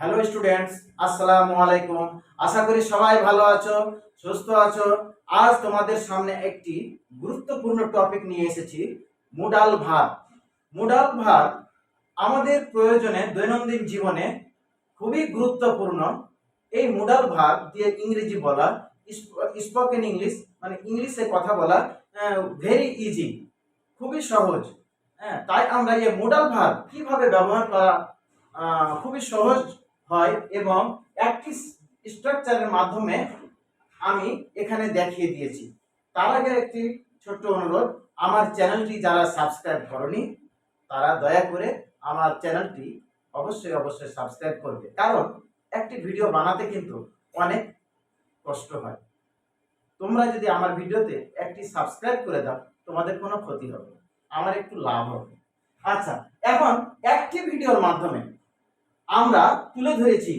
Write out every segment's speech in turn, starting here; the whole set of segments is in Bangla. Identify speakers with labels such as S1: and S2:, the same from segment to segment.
S1: হ্যালো স্টুডেন্টস আসসালামু আলাইকুম আশা করি সবাই ভালো আছো, সুস্থ আছো। আজ তোমাদের সামনে একটি গুরুত্বপূর্ণ টপিক নিয়ে এসেছি, মুডাল ভাত। মুডাল ভাত আমাদের প্রয়োজনে দৈনন্দিন জীবনে খুবই গুরুত্বপূর্ণ। এই মুডাল ভাত দিয়ে ইংরেজি বলা স্পোকেন ইংলিশ মানে ইংলিশে কথা বলা ভেরি ইজি খুবই সহজ। হ্যাঁ তাই আমরা এই মুডাল ভাত কীভাবে ব্যবহার করা খুবই সহজ হয় এবং একটি স্ট্রাকচারের মাধ্যমে আমি এখানে দেখিয়ে দিয়েছি। তার আগে একটি ছোট্ট অনুরোধ, আমার চ্যানেলটি যারা সাবস্ক্রাইব করনি, তারা দয়া করে আমার চ্যানেলটি অবশ্যই অবশ্যই সাবস্ক্রাইব করবে। কারণ একটি ভিডিও বানাতে কিন্তু অনেক কষ্ট হয়। তোমরা যদি আমার ভিডিওতে একটি সাবস্ক্রাইব করে দাও, তোমাদের কোনো ক্ষতি হবে। আমার একটু লাভ হবে। আচ্ছা এখন একটি ভিডিওর মাধ্যমে আমরা তুলে ধরেছি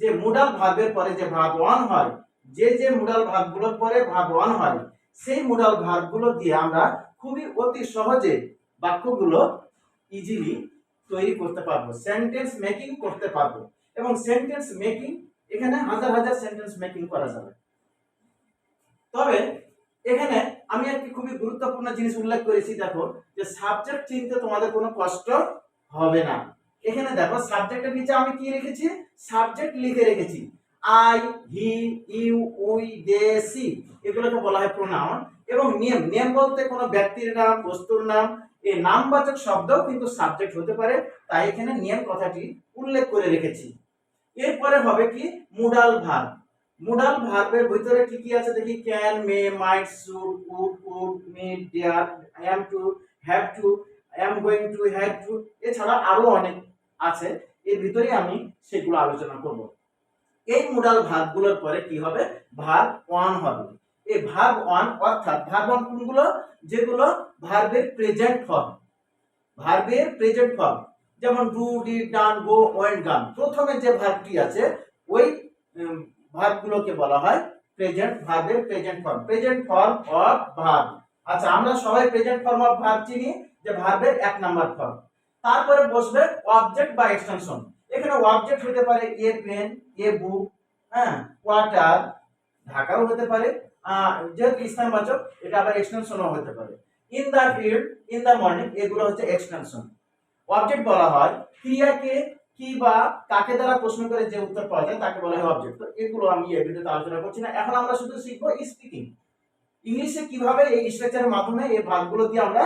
S1: যে মুডাল ভার্বের পরে যে ভার্ব ওয়ান হয়, যে যে মুডাল ভার্বগুলোর পরে ভার্ব ওয়ান হয়, সেই মুডাল ভার্বগুলো দিয়ে আমরা খুবই অতি সহজে বাক্যগুলো ইজিলি তৈরি করতে পারব সেন্টেন্স মেকিং করতে পারব এবং সেন্টেন্স মেকিং এখানে হাজার হাজার সেন্টেন্স মেকিং করা যাবে। তবে এখানে আমি একটি খুবই গুরুত্বপূর্ণ জিনিস উল্লেখ করেছি, দেখো, যে সাবজেক্ট চিনতে তোমাদের কোনো কষ্ট হবে না। এখানে দেখো সাবজেক্টের নিচে আমি কি রেখেছি? সাবজেক্ট লিখে রেখেছি। I he you we they she এগুলোকে বলা হয় প্রোনাউন এবং নেম নেম বলতে কোনো ব্যক্তির নাম, বস্তুর নাম। এই নামবাচক শব্দও কিন্তু সাবজেক্ট হতে পারে। তাই এখানে নিয়ম কথাটি উল্লেখ করে রেখেছি। এরপরে হবে কি? মুডাল ভার্ব মুডাল ভার্বের ভিতরে কি কি আছে? দেখি can may might should would would need dare am to have to I am going to have to এছাড়া আরও অনেক আছে, এর ভিতরে আমি সেগুলো আলোচনা করব। এই মুডাল ভাগগুলোর পরে কি হবে? ভার্ব ওয়ান হবে। এই ভাগ ওয়ান অর্থাৎ ভার্ব ওয়ান কোনগুলো? যেগুলো ভার্বের প্রেজেন্ট ফর্ম ভার্বের প্রেজেন্ট ফর্ম যেমন do did done go went gone প্রথমে যে ভার্বটি আছে, ওই ভার্বগুলোকে বলা হয় প্রেজেন্ট ভার্বের present form present form of verb আচ্ছা আমরা সবাই প্রেজেন্ট ফর্ম অফ ভার্ব চিনি, যে ভার্বের এক নাম্বার ফর্ম তারপরে বসবে অবজেক্ট বা এক্সটেনশন এখানে অবজেক্ট হতে পারে এ পেন এ বুক হ্যাঁ ওয়াটার ঢাকাও হতে পারে। যেহেতু স্থানবাচক, এটা আবার এক্সটেনশনও হতে পারে। In the field in the morning এগুলো হচ্ছে এক্সটেনশন অবজেক্ট বলা হয়, ক্রিয়াকে কি বা কাকে দ্বারা প্রশ্ন করে যে উত্তর পাওয়া যায়, তাকে বলা হয় অবজেক্ট তো এগুলো আমি এই ভিডিওতে আলোচনা করছি না। এখন আমরা শুধু শিখব স্পিকিং ইংলিশে কীভাবে এই স্ট্রাকচারের মাধ্যমে এই ভাগগুলো দিয়ে আমরা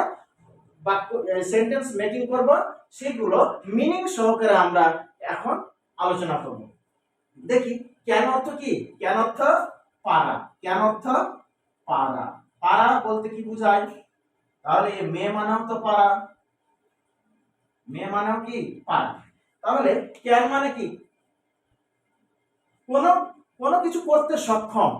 S1: বাক্য সেন্টেন্স মেকিং করব, সেগুলো মিনিং সহকারে আমরা এখন আলোচনা করব। দেখি কেন অর্থ কি? কেন অর্থ পারা। কেন অর্থ পারা। পারা বলতে কি বোঝায়? তাহলে মেয়ে মানাও তো পারা। মেয়ে মানেও কি? পারা। তাহলে ক্যান মানে কি? কোন, কোনো কিছু করতে সক্ষম।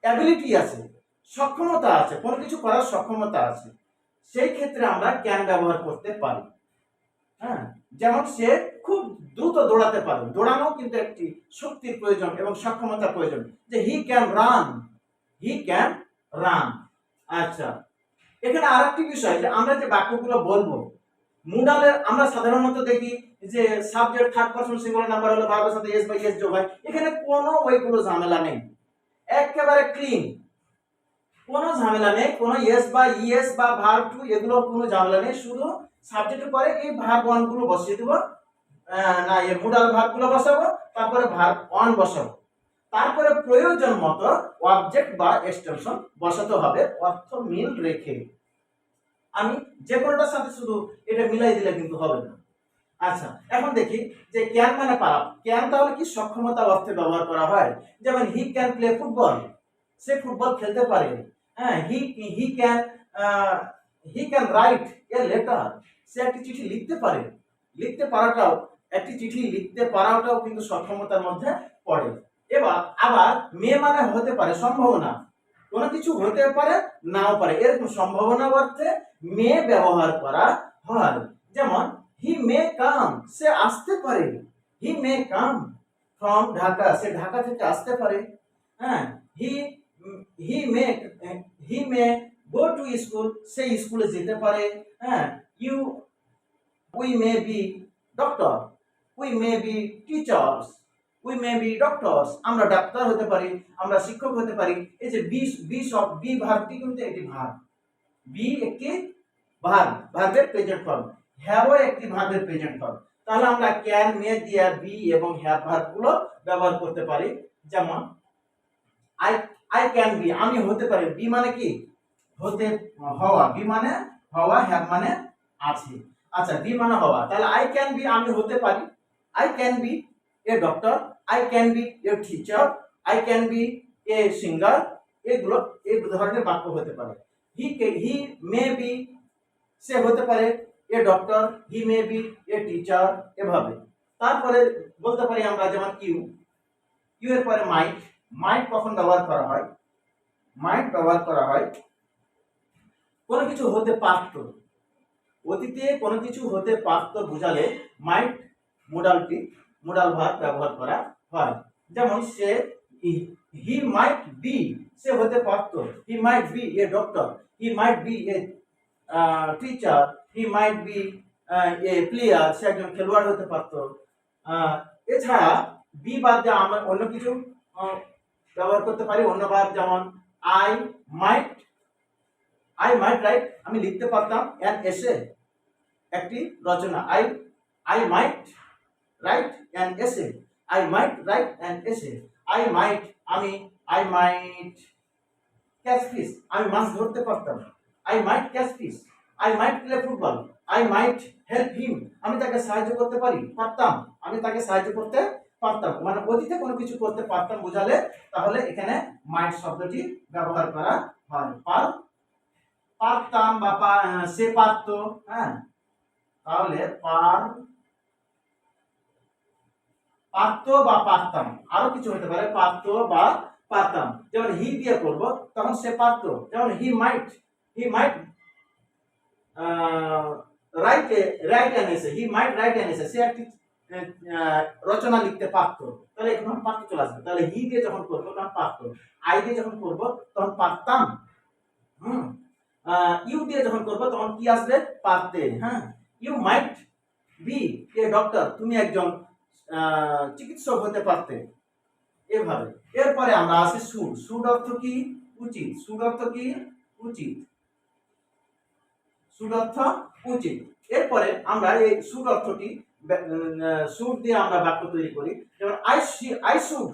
S1: অ্যাবিলিটি আছে, সক্ষমতা আছে, কোনো কিছু করার সক্ষমতা আছে। সেই ক্ষেত্রে আমরা ক্যান ব্যবহার করতে পারি। হ্যাঁ? যেমন সে খুব দ্রুত দৌড়াতে পারে। দৌড়ানো কিন্তু একটি শক্তির প্রয়োজন এবং সক্ষমতার প্রয়োজন। যে he can run he can run আচ্ছা এখানে আর একটি বিষয় যে আমরা যে বাক্যগুলো বলব, মুডালের আমরা সাধারণত দেখি যে subject third person singular number হলো ভার্বের সাথে এস বাই এস যোগ হয়। এখানে কোনো ওইগুলো ঝামেলা নেই। একেবারে ক্লিন কোনো ঝামেলা নেই, কোনো ইয়েস বা ইয়েস বা ভার্ব টু এগুলোর কোনো ঝামেলা নেই, শুধু সাবজেক্টের পরে এই ভার্ব ওয়ানগুলো বসিয়ে দেবো। না, এই মুডাল ভার্বগুলো বসাবো, তারপরে ভার্ব ওয়ান বসাবো। তারপরে প্রয়োজন মতো অবজেক্ট বা এক্সটেনশন বসাতে হবে, অর্থ মিল রেখে। আমি যে কোনোটার সাথে শুধু এটা মিলাই দিলে কিন্তু হবে না। আচ্ছা এখন দেখি যে ক্যান মানে পারা। ক্যান তাহলে কি সক্ষমতা অর্থে ব্যবহার করা হয়? যেমন হি ক্যান প্লে ফুটবল সে ফুটবল খেলতে পারে। He he can he can write a letter সে একটি চিঠি লিখতে পারে। লিখতে পারাটাও, একটি চিঠি লিখতে পারাটাও কিন্তু সক্ষমতার মধ্যে পড়ে। এবার, আবার মেয়ে মানে হতে পারে সম্ভাবনা। কোনো কিছু হতে পারে, নাও পারে। এরকম সম্ভাবনা অর্থে মে ব্যবহার করা হয়। যেমন হি মে কাম সে আসতে পারে। He may come from Dhaka, সে ঢাকা থেকে আসতে পারে। হ্যাঁ হি হি মে হি মে গো টু স্কুল সে স্কুলে যেতে পারে হ্যাঁ you we may be doctor we may be teachers we may be doctors আমরা ডাক্তার হতে পারি, আমরা শিক্ষক হতে পারি, এই যে বি বি সব, বি ভার্বটি কিন্তু একটি ভার্ব, বি একটি ভার্ব, ভার্বের প্রেজেন্ট ফর্ম হ্যাভও একটি ভার্বের প্রেজেন্ট ফর্ম তাহলে আমরা ক্যান মে দিয়ে বি এবং হ্যাভ ভার্বগুলো ব্যবহার করতে পারি, যেমন আই আই ক্যান বি আমি হতে পারি, বি মানে কি? হতে হওয়া, বি মানে হওয়া হ্যাভ মানে আছে। আচ্ছা বি মানে হওয়া, তাহলে আই ক্যান বি আমি হতে পারি। I can be a doctor I can be a teacher I can be a singer এগুলো, এই ধরনের বাক্য হতে পারে। হি হি মে বি সে হতে পারে a doctor he may be a teacher এভাবে। তারপরে বলতে পারি আমরা যেমন ইউ ইউ এর পরে মাইট মাইট কখন ব্যবহার করা হয়? মাইট ব্যবহার করা হয় কোনো কিছু হতে পারত। অতীতে কোনো কিছু হতে পারত বোঝালে মাইট মোডালটি মোডাল ভার ব্যবহার করা হয়। যেমন সে হি মাইট বি সে হতে পারত। He might be a doctor he might be a teacher he might be a player সে একজন খেলোয়াড় হতে পারত। এছাড়া বি বাদ দিয়ে আমরা অন্য কিছু ব্যবহার করতে পারি। অন্য বার যেমন I might I might write আমি লিখতে পারতাম অ্যান এসে একটি রচনা। I I might write an essay I might write an essay I might আমি আই মাইট ক্যাচ ফিস আমি মাছ ধরতে পারতাম। I might catch fish I might play football I might help him আমি তাকে সাহায্য করতে পারি। পারতাম। আমি তাকে সাহায্য করতে পারতাম। মানে অতীতে কোনো কিছু করতে পারতাম বোঝালে তাহলে এখানে মাইট শব্দটি ব্যবহার করা হয়। পার, পারতাম বা সে পারতো হ্যাঁ? তাহলে পার, পারতো বা পারতাম। আরও কিছু হতে পারে, পারতো বা পারতাম। যেমন হি দিয়ে করব, তখন সে পারতো। যেমন he might he might write write an essay he might right an এসে, সে একটি রচনা লিখতে পারতো। তাহলে এখন পারতো চলে আসবে। তাহলে হি দিয়ে যখন করব, তখন পারতো আই দিয়ে যখন করব, তখন পারতাম। হুম? ইউ দিয়ে যখন করব, তখন কি আসবে? পারতে। হ্যাঁ? You might be a doctor. তুমি একজন চিকিৎসক হতে পারতে। এভাবে। এরপরে আমরা আসি সুড সুড অর্থ কি? উচিত। সুড অর্থ কি? উচিত। সুড অর্থ উচিত। এরপরে আমরা এই সুড অর্থটি সুড দিয়ে আমরা বাক্য তৈরি করি। যেমন I I should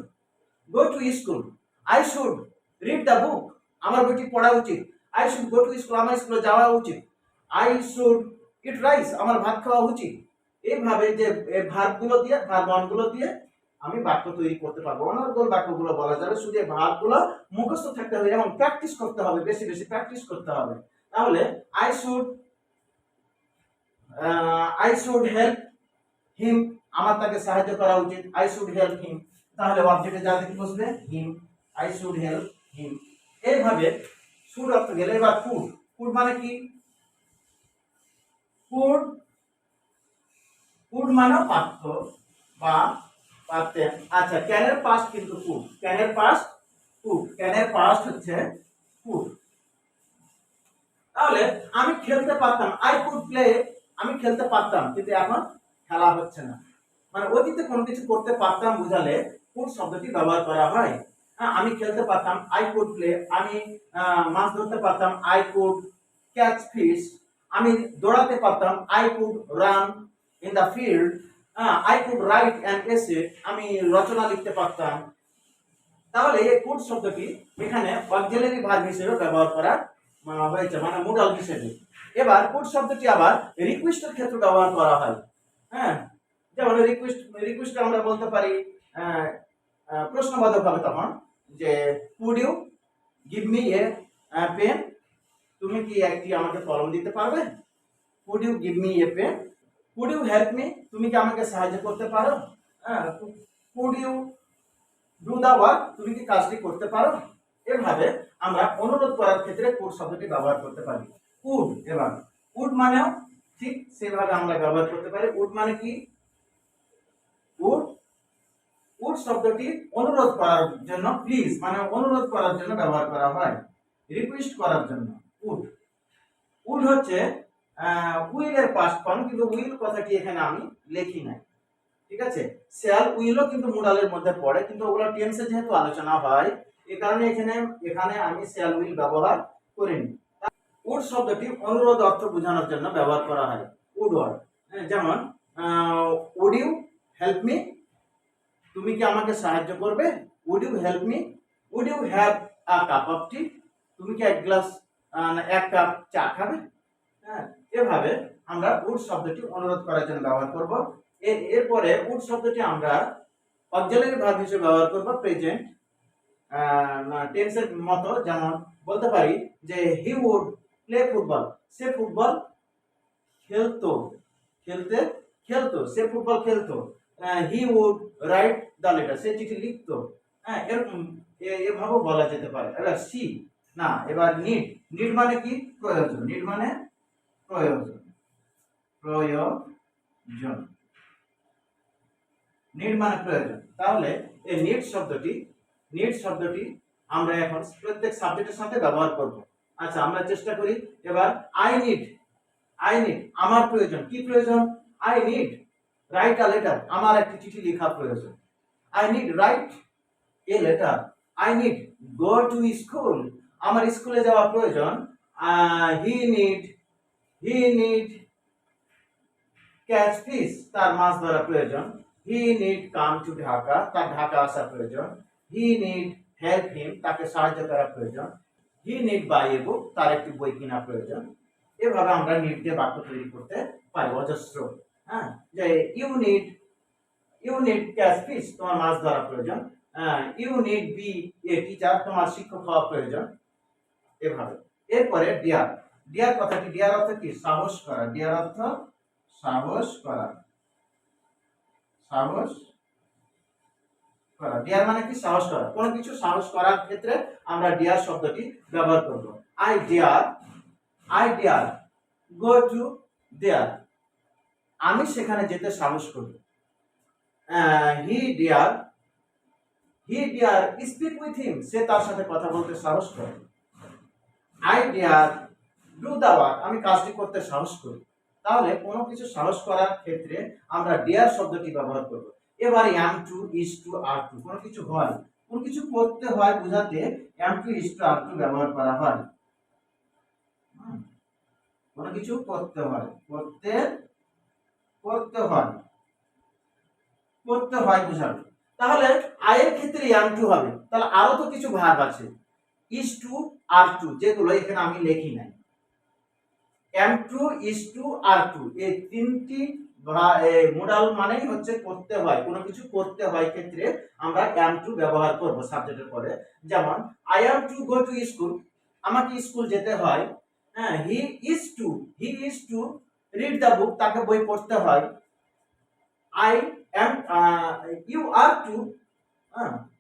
S1: go to school I should read the book আমার বইটি পড়া উচিত। I should go to school আমার স্কুলে যাওয়া উচিত। আই শুড ইট রাইস আমার ভাত খাওয়া উচিত। এইভাবে যে ভাতগুলো দিয়ে ভার্বনগুলো দিয়ে আমি বাক্য তৈরি করতে পারব। অনর্গল বাক্যগুলো বলা যাবে, শুধু এই ভাবগুলো মুখস্থ থাকতে হবে এবং প্র্যাকটিস করতে হবে, বেশি বেশি প্র্যাকটিস করতে হবে। তাহলে I should I should help him, আমার তাকে সাহায্য করা উচিত। আই শুড হেল্প হিম তাহলে অবজেক্টে যা দেখে বসবে, him. I should help him এইভাবে শুড অর্থ গেলে। এবার ফুড ফুড মানে কি? ফুড ফুড মানে পাত্র বা পাত্রে আচ্ছা ক্যানের পাস্ট কিন্তু ফুড ক্যানের পাস্ট ফুড ক্যানের পাস্ট হচ্ছে ফুড তাহলে আমি খেলতে পারতাম। আই কুড প্লে আমি খেলতে পারতাম। কিন্তু এখন খেলা হচ্ছে না। মানে অতীতে কোনো কিছু করতে পারতাম বুঝালে কুড শব্দটি ব্যবহার করা হয়? হ্যাঁ আমি খেলতে পারতাম আই কুড প্লে আমি মাছ ধরতে পারতাম আই কুড ক্যাচ ফিশ আমি দৌড়াতে পারতাম I could run in the field I could write and essay আমি রচনা লিখতে পারতাম। তাহলে এই কুড শব্দটি এখানে অক্সিলারি ভার্ব হিসেবে ব্যবহার করা হয়েছে মানে মুডাল হিসেবে। এবার কুড শব্দটি আবার রিকোয়েস্টের ক্ষেত্রে ব্যবহার করা হয়। হ্যাঁ যেমন রিকোয়েস্ট রিকোয়েস্ট আমরা বলতে পারি আহ, হবে তখন যে could you give me a pen তুমি কি একটি আমাকে কলম দিতে পারবে? Could you give me a pen could you help me তুমি কি আমাকে সাহায্য করতে পারো? হ্যাঁ could you do the work তুমি কি কাজটি করতে পারো? এভাবে আমরা অনুরোধ করার ক্ষেত্রে কুড শব্দটি ব্যবহার করতে পারি। কুড এবার উড মানেও ঠিক সেভাবে আমরা ব্যবহার করতে পারি। উড মানে কি? উড উড শব্দটি অনুরোধ করার জন্য প্লিজ মানে অনুরোধ করার জন্য ব্যবহার করা হয়। রিকোয়েস্ট করার জন্য উড উড হচ্ছে উইলের পাস্ট ফর্ম কিন্তু উইল কথাটি এখানে আমি লিখি নাই। ঠিক আছে? শ্যাল উইলও কিন্তু মুডালের মধ্যে পড়ে, কিন্তু ওগুলো টেন্সে যেহেতু আলোচনা হয় এই কারণে এখানে এখানে আমি শ্যাল উইল ব্যবহার করিনি। উড শব্দটি অনুরোধ অর্থ বোঝানোর জন্য ব্যবহার করা হয়। উড ওয়ার্ড যেমন উড ইউ হেল্প মি তুমি কি আমাকে সাহায্য করবে? Would you help me would you have a cup of tea তুমি কি এক গ্লাস এক কাপ চা খাবে? হ্যাঁ এভাবে আমরা উড শব্দটি অনুরোধ করার জন্য ব্যবহার করব। এরপরে উড শব্দটি আমরা অক্সিলারি ভার্ব হিসেবে ব্যবহার করব প্রেজেন্ট টেন্সের মতো, যেমন বলতে পারি যে হি উড প্লে ফুটবল সে ফুটবল খেলতো। খেলতে, খেলতো। সে ফুটবল খেলতো। He would write the letter সে চিঠি লিখতো। হ্যাঁ এরকম এভাবেও বলা যেতে পারে। এবার সি না, এবার নিড নিড মানে কি? প্রয়োজন। নিড মানে প্রয়োজন। প্রয়োজন। নিড মানে প্রয়োজন। তাহলে এই নিড শব্দটি নিড শব্দটি আমরা এখন প্রত্যেক সাবজেক্টের সাথে ব্যবহার করব। আচ্ছা আমরা চেষ্টা করি। এবার আই নিড আই নিড আমার প্রয়োজন। কি প্রয়োজন? I need write a letter আমার একটি চিঠি লেখা প্রয়োজন। I need write a letter I need go to school আমার স্কুলে যাওয়া প্রয়োজন। He need he need catch fish তার মাছ ধরা প্রয়োজন। He need come to Dhaka তার ঢাকা আসা প্রয়োজন। হি নিড হেল্প হিম তাকে সাহায্য করা প্রয়োজন। হি নিড বাই এ বুক তার একটি বই কেনা প্রয়োজন। এভাবে আমরা নিড বাক্য তৈরি করতে পারি অজস্র। হ্যাঁ যে you need you need catch fish তোমার মাছ ধরা প্রয়োজন। You need be a teacher তোমার শিক্ষক হওয়া প্রয়োজন এভাবে। এরপরে ডিয়ার ডিয়ার কথাটি ডিয়ার অর্থ কি? সাহস করা। ডিয়ার অর্থ সাহস করা। সাহস করা। ডিয়ার মানে কি? সাহস করা। কোনো কিছু সাহস করার ক্ষেত্রে আমরা ডিয়ার শব্দটি ব্যবহার করব। I dare I dare go to there আমি সেখানে যেতে সাহস করি। He dare he dare speak with him সে তার সাথে কথা বলতে সাহস করে। I dare do the work আমি কাজটি করতে সাহস করি। তাহলে কোনো কিছু সাহস করার ক্ষেত্রে আমরা ডিয়ার শব্দটি ব্যবহার করব। এবার am to is to are to কোনো কিছু হয়, কোনো কিছু করতে হয় বোঝাতে am to is to are to ব্যবহার করা হয়। কোনো কিছু করতে হয়, করতে করতে হয় করতে হয় বোঝাবে। তাহলে আয়ের ক্ষেত্রে এম টু হবে, তাহলে আরও তো কিছু ভাগ আছে। ইস টু আর টু যেগুলো এখানে আমি লিখি নাই। Am to is to are to এই তিনটি মোডাল মানেই হচ্ছে করতে হয়, কোনো কিছু করতে হয় ক্ষেত্রে আমরা এম টু ব্যবহার করব সাবজেক্টের পরে। যেমন I am to go to school আমাকে স্কুল যেতে হয় হ্যাঁ he is to he is to read the book তাকে বই পড়তে হয়। I am you are to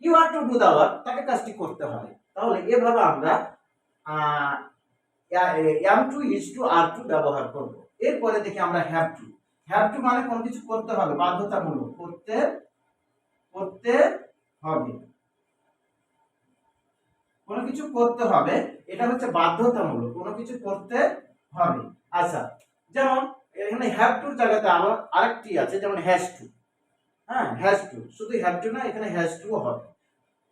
S1: you are to do the work তাকে কাজটি করতে হয়। তাহলে এভাবে আমরা am to is to are to ব্যবহার করব। এরপরে দেখি আমরা হ্যাভ টু হ্যাভ টু মানে কোনো কিছু করতে হবে, বাধ্যতামূলক। করতে করতে হবে। কোনো কিছু করতে হবে, এটা হচ্ছে বাধ্যতামূলক। কোনো কিছু করতে হবে। আচ্ছা যেমন এখানে হ্যাভ টুর জায়গাতে আবার আরেকটি আছে, যেমন হ্যাজ টু হ্যাঁ হ্যাজ টু শুধু হ্যাভ টু না, এখানে হ্যাজ টু হবে।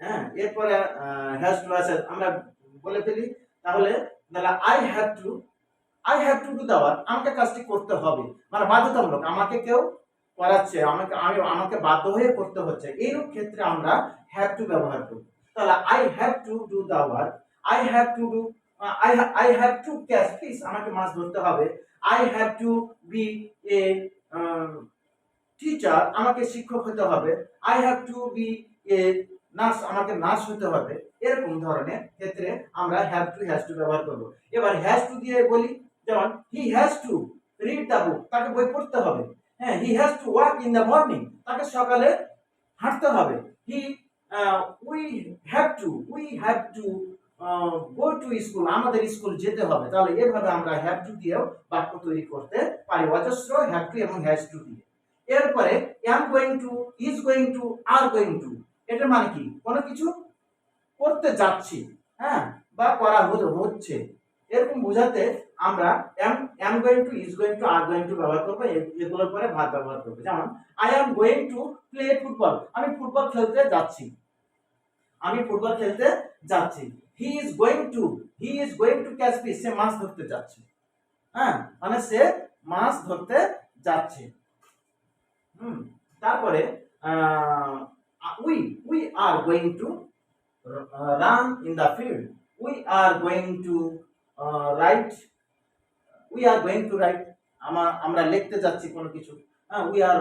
S1: হ্যাঁ এরপরে হ্যাজ টু আছে, আমরা বলে ফেলি। তাহলে তাহলে I have to I have to do দেওয়ার আমাকে কাজটি করতে হবে। মানে বাধ্যতামূলক। আমাকে কেউ করাচ্ছে। আমাকে আমি আমাকে বাধ্য হয়ে করতে হচ্ছে। এইরূপ ক্ষেত্রে আমরা হ্যাভ টু ব্যবহার করি। তাহলে I have to do the work I have to do I I have to catch fish আমাকে মাছ ধরতে হবে। I have to be a teacher আমাকে শিক্ষক হতে হবে। I have to be a nurse আমাকে নার্স হতে হবে। এরকম ধরনের ক্ষেত্রে আমরা হ্যাভ টু হ্যাজ টু ব্যবহার করব। এবার হ্যাজ টু দিয়ে বলি। যেমন he has to read the book তাকে বই পড়তে হবে। হ্যাঁ he has to walk in the morning তাকে সকালে হাঁটতে হবে। He we have to we have to go to school আমাদের স্কুল যেতে হবে। তাহলে এভাবে আমরা হ্যাভ টু দিয়েও বাক্য তৈরি করতে পারি, অজস্র হ্যাভ টু এবং হ্যাজ টু দিয়ে। এরপরে am going to is going to are going to এটা মানে কি? কোনো কিছু করতে যাচ্ছি হ্যাঁ বা করা হচ্ছে। এরকম বোঝাতে আমরা am am going to is going to are going to ব্যবহার করব। এগুলোর পরে ভাত ব্যবহার করব। যেমন I am going to play football আমি ফুটবল খেলতে যাচ্ছি। আমি ফুটবল খেলতে যাচ্ছি। He is going to he is going to catch fish সে মাছ ধরতে যাচ্ছে। হ্যাঁ মানে সে মাছ ধরতে যাচ্ছে। হুম, তারপরে we we are going to run in the field we are going to write we are going to write আমার আমরা লিখতে যাচ্ছি কোনো কিছু। হ্যাঁ we are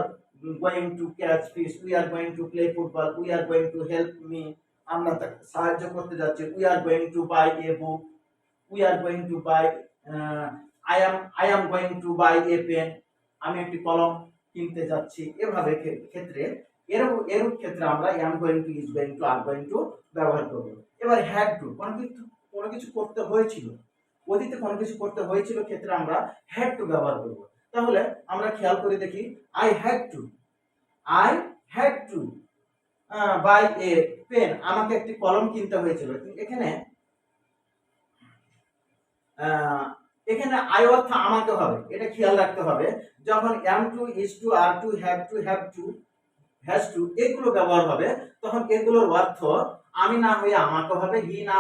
S1: going to catch fish we are going to play football we are going to help me আমরা তাকে সাহায্য করতে যাচ্ছি। We are going to buy a book we are going to buy I am I am going to buy a pen আমি একটি কলম কিনতে যাচ্ছি। এভাবে ক্ষে- ক্ষেত্রে এরূপ এরূপ ক্ষেত্রে আমরা am going to is going to are going to ব্যবহার করব। এবার হ্যাড টু কোনো কিছু কোনো কিছু করতে হয়েছিল। অতীতে কোনো কিছু করতে হয়েছিল, ক্ষেত্রে আমরা হ্যাড টু ব্যবহার করব। তাহলে আমরা খেয়াল করে দেখি I had to I had to buy a pen আমাকে একটি কলম কিনতে হয়েছিল। এখানে এখানে আই অর্থ আমাকে হবে, এটা খেয়াল রাখতে হবে। যখন am to is to are to have to have to has to এগুলো ব্যবহার হবে, তখন এগুলোর অর্থ আমি না হয়ে আমাকে হবে হি না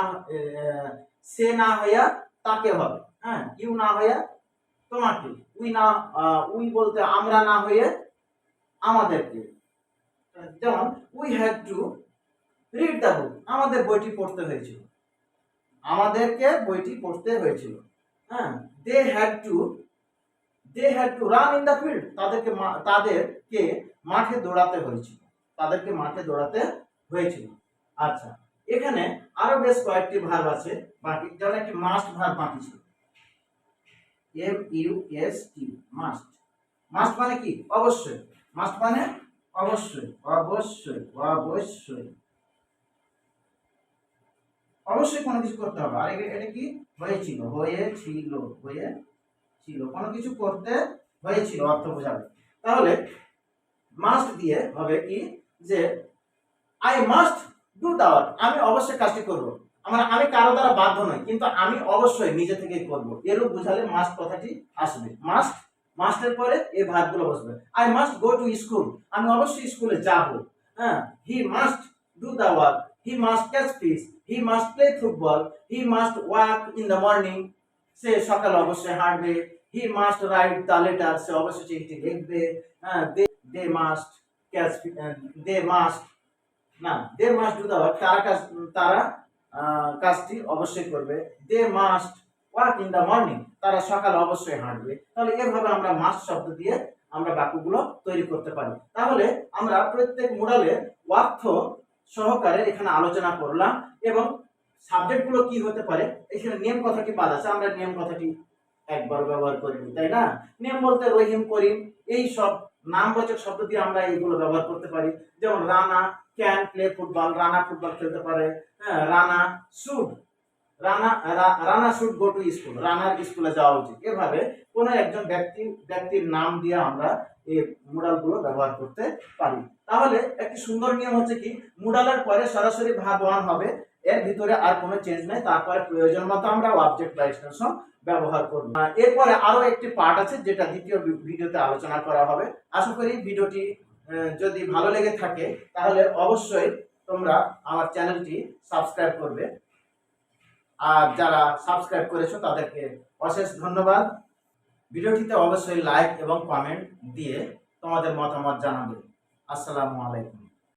S1: সে না হইয়া তাকে হবে। হ্যাঁ ইউ না হইয়া তোমাকে, উই না উই বলতে আমরা না হয়ে আমাদেরকে। যেমন we had to read the book আমাদের বইটি পড়তে হয়েছিল। আমাদেরকে বইটি পড়তে হয়েছিল। হ্যাঁ they had to they had to run in the field তাদেরকে তাদেরকে মাঠে দৌড়াতে হয়েছিল। তাদেরকে মাঠে দৌড়াতে হয়েছিল। আচ্ছা এখানে আরও বেশ কয়েকটি ভার্ব আছে, বাকি যেমন একটি মাস্ট ভার্ব বাকি ছিল। M U S T must must মানে কি? অবশ্যই। মাস্ট মানে অবশ্যই অবশ্যই অবশ্যই। অবশ্যই কোনো কিছু করতে হবে। আর এটা কি? হয়েছিল হয়েছিল হয়েছিল। কোনো কিছু করতে হয়েছিল, অর্থ বোঝাবে। তাহলে মাস্ট দিয়ে হবে কি? যে আই মাস্ট ডু দাওয়ার আমি অবশ্যই কাজটি করব। আমার, আমি কারও দ্বারা বাধ্য নই, কিন্তু আমি অবশ্যই নিজে থেকেই করব। এরূপ বোঝালে মাস্ট কথাটি আসবে। মাস্ট মাস্টের পরে এই ভাতগুলো বসবে। I must go to school আমি অবশ্যই স্কুলে যাব। হ্যাঁ he must do the work he must catch fish he must play football he must walk in the morning সে সকালে অবশ্যই হাঁটবে he must write the letter সে অবশ্যই চিঠিটি লিখবে হ্যাঁ they must catch they must না they must do the work তারা কাজ তারা কাজটি অবশ্যই করবে। They must walk in the morning তারা সকালে অবশ্যই হাঁটবে। তাহলে এভাবে আমরা মাস্ট শব্দ দিয়ে আমরা বাক্যগুলো তৈরি করতে পারি। তাহলে আমরা প্রত্যেক মোডালের অর্থ সহকারে এখানে আলোচনা করলাম এবং সাবজেক্টগুলো কি হতে পারে, এখানে নিয়ম কথাটি বাদ আছে, আমরা নিয়ম কথাটি একবার ব্যবহার করিনি তাই না? নিয়ম বলতে রহিম, করিম, এই সব নামবাচক শব্দ দিয়ে আমরা এইগুলো ব্যবহার করতে পারি। যেমন Rana can play football Rana football খেলতে পারে হ্যাঁ Rana should Rana Rana should go to school রানার স্কুলে যাওয়া উচিত। এভাবে কোনো একজন ব্যক্তি, ব্যক্তির নাম দিয়ে আমরা এই মুডালগুলো ব্যবহার করতে পারি। তাহলে একটি সুন্দর নিয়ম হচ্ছে কি, মুডালের পরে সরাসরি ভাব ওয়ান হবে, এর ভিতরে আর কোনো চেঞ্জ নেই, তারপরে প্রয়োজন মতো আমরা অবজেক্ট বা এক্সটেনশন ব্যবহার করব। এরপরে আরও একটি পার্ট আছে, যেটা দ্বিতীয় ভিডিওতে আলোচনা করা হবে। আশা করি ভিডিওটি যদি ভালো লেগে থাকে, তাহলে অবশ্যই তোমরা আমার চ্যানেলটি সাবস্ক্রাইব করবে। আর যারা সাবস্ক্রাইব করেছ, তাদেরকে অশেষ ধন্যবাদ। ভিডিওটিতে অবশ্যই লাইক এবং কমেন্ট দিয়ে তোমাদের মতামত জানাবে। আসসালামু আলাইকুম।